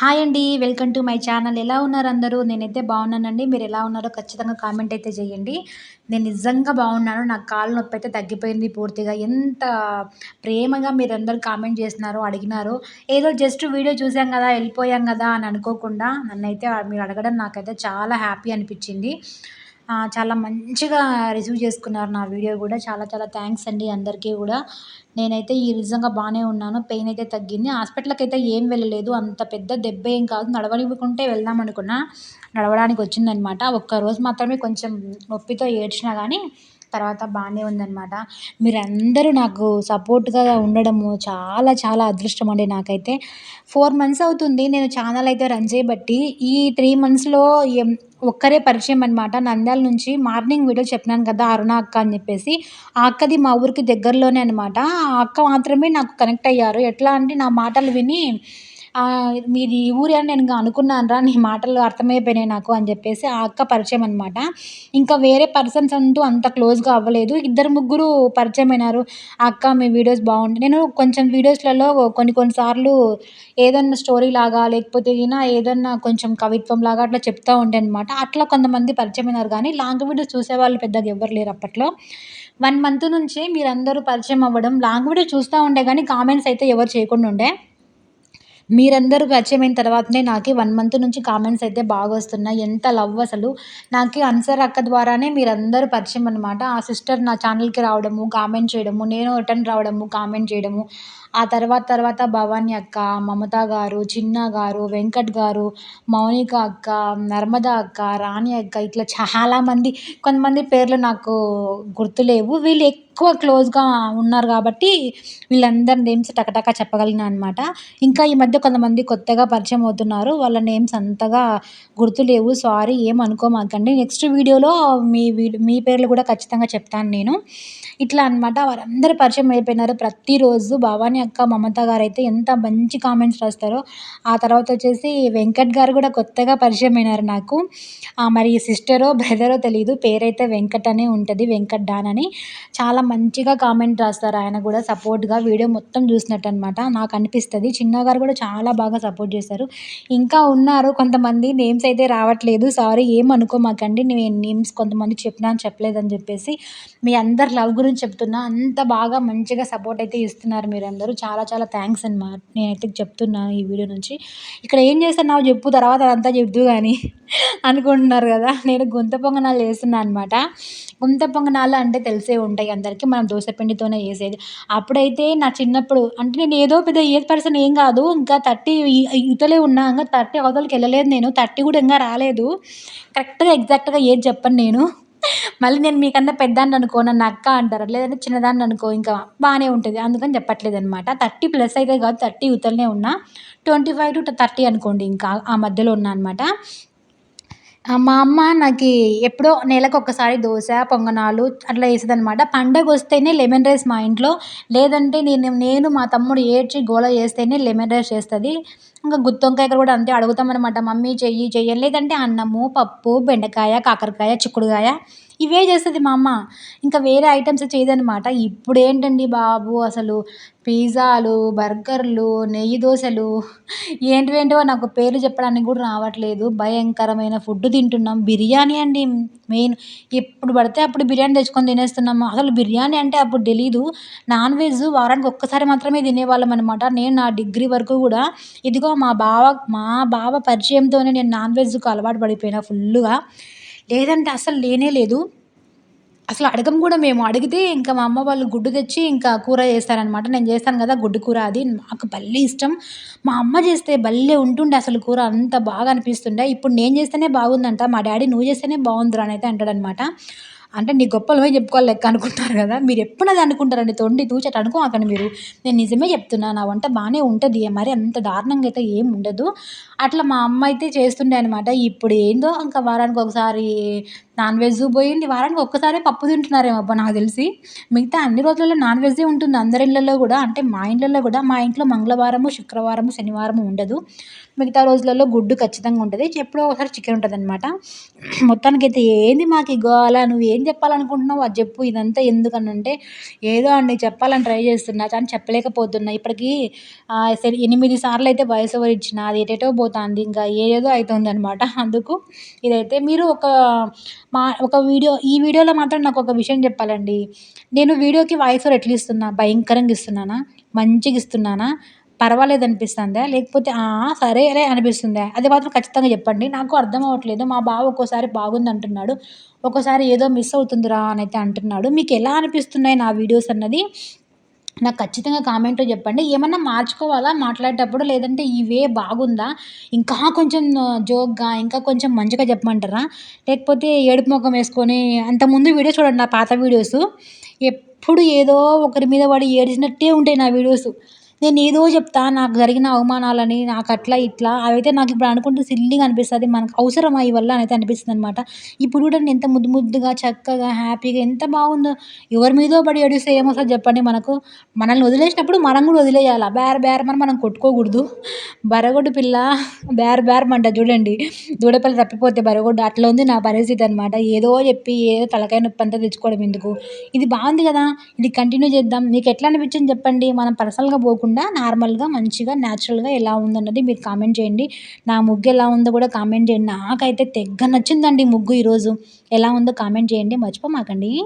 Hi అండి welcome to my channel ఎలా ఉన్నారు అందరూ? నేనైతే బాగున్నానండి. మీరు ఎలా ఉన్నారో ఖచ్చితంగా కామెంట్ అయితే చేయండి. నేను నిజంగా బాగున్నాను. నాకు కాళ్ళ నొప్పి అయితే తగ్గిపోయింది పూర్తిగా. ఎంత ప్రేమగా మీరు కామెంట్ చేస్తున్నారో అడిగినారో. ఏదో జస్ట్ వీడియో చూసాం కదా వెళ్ళిపోయాం కదా అని అనుకోకుండా నన్నైతే మీరు అడగడం నాకైతే చాలా హ్యాపీ అనిపించింది. చాలా మంచిగా రిసీవ్ చేసుకున్నారు నా వీడియో కూడా. చాలా చాలా థ్యాంక్స్ అండి అందరికీ కూడా. నేనైతే ఈ నిజంగా బాగానే ఉన్నాను. పెయిన్ అయితే తగ్గింది. హాస్పిటల్కి అయితే ఏం వెళ్ళలేదు. అంత పెద్ద దెబ్బ ఏం కాదు. నడవనివ్వకుంటే వెళ్దాం అనుకున్నా. నడవడానికి వచ్చిందనమాట. ఒక్కరోజు మాత్రమే కొంచెం నొప్పితో ఏడ్చినా కానీ తర్వాత బాగానే ఉందన్నమాట. మీరందరూ నాకు సపోర్ట్గా ఉండడము చాలా చాలా అదృష్టం అండి నాకైతే. ఫోర్ మంత్స్ అవుతుంది నేను ఛానల్ అయితే రన్ చేయబట్టి ఈ త్రీ మంత్స్లో ఒక్కరే పరిచయం అనమాట నంద్యాల నుంచి మార్నింగ్ వీడియో చెప్పినాను కదా అరుణ అక్క అని చెప్పేసి ఆ అక్కది మా ఊరికి దగ్గరలోనే అనమాట ఆ అక్క మాత్రమే నాకు కనెక్ట్ అయ్యారు. ఎట్లా అంటే నా మాటలు విని మీది ఈ ఊరే అని నేను అనుకున్నాను రా నీ మాటలు అర్థమైపోయినాయి నాకు అని చెప్పేసి ఆ అక్క పరిచయం అనమాట ఇంకా వేరే పర్సన్స్ అంటూ అంత క్లోజ్గా అవ్వలేదు. ఇద్దరు ముగ్గురు పరిచయం అయినారు. అక్క మీ వీడియోస్ బాగుంటాయి నేను కొంచెం వీడియోస్లలో కొన్ని కొన్నిసార్లు ఏదన్నా స్టోరీ లాగా లేకపోతే అయినా ఏదన్నా కొంచెం కవిత్వం లాగా అట్లా చెప్తూ ఉండే అనమాట అట్లా కొంతమంది పరిచయం అయినారు. కానీ లాంగ్ వీడియోస్ చూసేవాళ్ళు పెద్దగా ఎవ్వరు లేరు అప్పట్లో. వన్ మంత్ నుంచి మీరందరూ పరిచయం అవ్వడం లాంగ్ వీడియో చూస్తూ ఉండే కానీ కామెంట్స్ అయితే ఎవరు చేయకుండా ఉండే. మీరందరూ పరిచయమైన తర్వాతనే నాకు వన్ మంత్ నుంచి కామెంట్స్ అయితే బాగా వస్తున్నాయి. ఎంత లవ్ అసలు. నాకు అన్సర్ అక్క ద్వారానే మీరందరూ పరిచయం అనమాట ఆ సిస్టర్ నా ఛానల్కి రావడము కామెంట్ చేయడము నేను రిటర్న్ రావడము కామెంట్ చేయడము. ఆ తర్వాత తర్వాత భవానీ అక్క మమత గారు చిన్న గారు వెంకట్ గారు మౌనిక అక్క నర్మద అక్క రాణి అక్క ఇట్లా చాలామంది కొంతమంది పేర్లు నాకు గుర్తులేవు. వీళ్ళు ఎక్కువ క్లోజ్గా ఉన్నారు కాబట్టి వీళ్ళందరి నేమ్స్ టకటక చెప్పగలిగిన అనమాట ఇంకా ఈ మధ్య కొంతమంది కొత్తగా పరిచయం అవుతున్నారు. వాళ్ళ నేమ్స్ అంతగా గుర్తులేవు. సారీ ఏం అనుకోమాకండి. నెక్స్ట్ వీడియోలో మీ మీ పేర్లు కూడా ఖచ్చితంగా చెప్తాను నేను. ఇట్లా అనమాట వారందరూ పరిచయం అయిపోయినారు. ప్రతిరోజు భవానీ అక్క మమత గారు అయితే ఎంత మంచి కామెంట్స్ రాస్తారో. ఆ తర్వాత వచ్చేసి వెంకట్ గారు కూడా కొత్తగా పరిచయం అయినారు నాకు. మరి సిస్టరో బ్రదరో తెలియదు పేరైతే వెంకట్ అనే ఉంటుంది వెంకట్ డాన్ అని. చాలా మంచిగా కామెంట్ రాస్తారు ఆయన కూడా సపోర్ట్గా వీడియో మొత్తం చూసినట్టు అనమాట నాకు అనిపిస్తుంది. చిన్న గారు కూడా చాలా బాగా సపోర్ట్ చేశారు. ఇంకా ఉన్నారు కొంతమంది నేమ్స్ అయితే రావట్లేదు. సారీ ఏం నేను నేమ్స్ కొంతమంది చెప్పినా చెప్పలేదని చెప్పేసి మీ అందరి లవ్ గురించి చెప్తున్నా. అంత బాగా మంచిగా సపోర్ట్ అయితే ఇస్తున్నారు మీరందరూ. చాలా చాలా థ్యాంక్స్ అనమాట నేనైతే చెప్తున్నాను ఈ వీడియో నుంచి. ఇక్కడ ఏం చేస్తున్నావు చెప్పు తర్వాత అదంతా చెప్దు కానీ అనుకుంటున్నారు కదా. నేను గుంత పొంగనాలు చేస్తున్నాను అనమాట గుంత పొంగనాలు అంటే తెలిసే ఉంటాయి అందరికీ. మనం పిండితోనే చేసేది. అప్పుడైతే నా చిన్నప్పుడు అంటే నేను ఏదో పెద్ద ఏజ్ పర్సన్ ఏం కాదు. ఇంకా థర్టీ ఇతలే ఉన్నా ఇంకా థర్టీ అవతలకి వెళ్ళలేదు నేను. థర్టీ కూడా ఇంకా రాలేదు. కరెక్ట్గా ఎగ్జాక్ట్గా ఏది చెప్పను నేను. మళ్ళీ నేను మీకన్నా పెద్దాన్ని అనుకో నన్ను అక్క అంటారు. లేదంటే చిన్నదాన్ని అనుకో ఇంకా బాగానే ఉంటుంది. అందుకని చెప్పట్లేదు అనమాట థర్టీ ప్లస్ అయితే కాదు థర్టీ ఇవతలనే ఉన్నా. ట్వంటీ ఫైవ్ టు థర్టీ అనుకోండి ఇంకా ఆ మధ్యలో ఉన్నా అనమాట మా అమ్మ నాకు ఎప్పుడో నెలకు ఒకసారి దోశ పొంగనాలు అట్లా అనమాట పండగ వస్తేనే లెమన్ రైస్ మా ఇంట్లో. లేదంటే నేను నేను మా తమ్ముడు ఏడ్చి గోల చేస్తేనే లెమన్ రైస్ చేస్తుంది. ఇంకా గుత్తి వంకాయ కూడా అంతే అడుగుతామన్నమాట. మమ్మీ చెయ్యి చెయ్యి లేదంటే అన్నము పప్పు బెండకాయ కాకరకాయ చిక్కుడుకాయ. ఇవే చేస్తుంది మా అమ్మ. ఇంకా వేరే ఐటమ్స్ చేయదనమాట ఇప్పుడు ఏంటండి బాబు అసలు? పిజ్జాలు బర్గర్లు నెయ్యి దోశలు ఏంటివేంటో నాకు పేర్లు చెప్పడానికి కూడా రావట్లేదు. భయంకరమైన ఫుడ్ తింటున్నాం. బిర్యానీ అండి మెయిన్ ఎప్పుడు పడితే అప్పుడు బిర్యానీ తెచ్చుకొని తినేస్తున్నాము. అసలు బిర్యానీ అంటే అప్పుడు తెలీదు. నాన్ వెజ్ వారానికి ఒక్కసారి మాత్రమే తినేవాళ్ళం అనమాట నేను నా డిగ్రీ వరకు కూడా ఇదిగో మా బావ మా బావ పరిచయంతోనే నేను నాన్ వెజ్కి అలవాటు పడిపోయినా ఫుల్గా లేదంటే అసలు లేనే లేదు. అసలు అడగం కూడా మేము. అడిగితే ఇంకా మా అమ్మ వాళ్ళు గుడ్డు తెచ్చి ఇంకా కూర చేస్తారనమాట నేను చేస్తాను కదా గుడ్డు కూర అది. నాకు భలే ఇష్టం. మా అమ్మ చేస్తే భలే ఉంటుండే అసలు కూర. అంత బాగా అనిపిస్తుండే. ఇప్పుడు నేను చేస్తేనే బాగుందంట. మా డాడీ నువ్వు చేస్తేనే బాగుందిరా అని అయితే అంటాడనమాట అంటే నీ గొప్పలమే చెప్పుకోవాలి లెక్క అనుకుంటారు కదా. మీరు ఎప్పుడు అది అనుకుంటారండి? తొండి తూచట అనుకోకండి మీరు. నేను నిజమే చెప్తున్నా నా వంట బాగానే ఉంటుంది. మరి అంత దారుణంగా అయితే ఏం ఉండదు. అట్లా మా అమ్మ అయితే చేస్తుండే అనమాట ఇప్పుడు ఏందో ఇంకా వారానికి ఒకసారి నాన్ వెజ్ పోయింది. వారానికి ఒక్కసారే పప్పు తింటున్నారేమో అబ్బా నాకు తెలిసి. మిగతా అన్ని రోజులలో నాన్ వెజ్జే ఉంటుంది. అందరి ఇళ్ళల్లో కూడా అంటే మా ఇళ్ళల్లో కూడా మా ఇంట్లో మంగళవారము శుక్రవారము శనివారము ఉండదు. మిగతా రోజులలో గుడ్డు ఖచ్చితంగా ఉంటుంది. ఎప్పుడో ఒకసారి చికెన్ ఉంటుంది అనమాట మొత్తానికైతే ఏంది మాకు ఈ గోల? నువ్వు ఏం చెప్పాలనుకుంటున్నావు? అది చెప్పు. ఇదంతా ఎందుకనంటే ఏదో అండి చెప్పాలని ట్రై చేస్తున్నా కానీ చెప్పలేకపోతున్నా. ఇప్పటికీ సరే ఎనిమిది సార్లు అయితే వయసు ఓవర్ ఇచ్చిన అది ఎటెటో పోతుంది. ఇంకా ఏదేదో అవుతుంది అనమాట అందుకు ఇదైతే మీరు ఒక మా ఒక వీడియో ఈ వీడియోలో మాత్రం నాకు ఒక విషయం చెప్పాలండి. నేను వీడియోకి వాయిస్ ఓవర్ ఎట్లా ఇస్తున్నా? భయంకరంగా ఇస్తున్నానా? మంచిగా ఇస్తున్నానా? పర్వాలేదు అనిపిస్తుందా? లేకపోతే సరేలే అనిపిస్తుందా? అది మాత్రం ఖచ్చితంగా చెప్పండి. నాకు అర్థం అవ్వట్లేదు. మా బావ ఒక్కోసారి బాగుంది అంటున్నాడు. ఒక్కోసారి ఏదో మిస్ అవుతుందిరా అని అయితే అంటున్నాడు. మీకు ఎలా అనిపిస్తున్నాయి నా వీడియోస్ అన్నది నాకు ఖచ్చితంగా కామెంట్లో చెప్పండి. ఏమన్నా మార్చుకోవాలా మాట్లాడేటప్పుడు? లేదంటే ఈ వే బాగుందా? ఇంకా కొంచెం జోక్గా ఇంకా కొంచెం మంచిగా చెప్పమంటారా? లేకపోతే ఏడుపు ముఖం వేసుకొని అంతకుముందు వీడియో చూడండి నా పాత వీడియోస్. ఎప్పుడు ఏదో ఒకరి మీద పడి ఏడిచినట్టే ఉంటాయి నా వీడియోస్. నేను ఏదో చెప్తా నాకు జరిగిన అవమానాలని నాకు అట్లా ఇట్లా అవైతే నాకు ఇప్పుడు అనుకుంటే సిల్లీగా అనిపిస్తుంది మనకు అవసరమా ఈ వల్ల అయితే అనిపిస్తుంది అనమాట ఇప్పుడు కూడా ఎంత ముద్దు ముద్దుగా చక్కగా హ్యాపీగా ఎంత బాగుందో ఎవరి మీదో పడి ఏడిస్తే ఏమొస్తుంది చెప్పండి మనకు. మనల్ని వదిలేసినప్పుడు మనం కూడా వదిలేయాలి? బేర్ బేరమని మనం కొట్టుకోకూడదు. బరగొడ్డు పిల్ల బేర్ మంట చూడండి. దూడపల్లి తప్పిపోతే బరగొడ్డు అట్లా ఉంది నా పరిస్థితి అనమాట ఏదో చెప్పి ఏదో తలకాయ నొప్పి అంతా తెచ్చుకోవడం ఎందుకు? ఇది బాగుంది కదా? ఇది కంటిన్యూ చేద్దాం. నీకు ఎట్లా అనిపించింది చెప్పండి? మనం పర్సనల్గా పోకుండా నార్మల్గా మంచిగా న్యాచురల్గా ఎలా ఉందన్నది మీరు కామెంట్ చేయండి. నా ముగ్గు ఎలా ఉందో కూడా కామెంట్ చేయండి. నాకైతే తెగ నచ్చిందండి ముగ్గు ఈరోజు. ఎలా ఉందో కామెంట్ చేయండి. మర్చిపోమాకండి.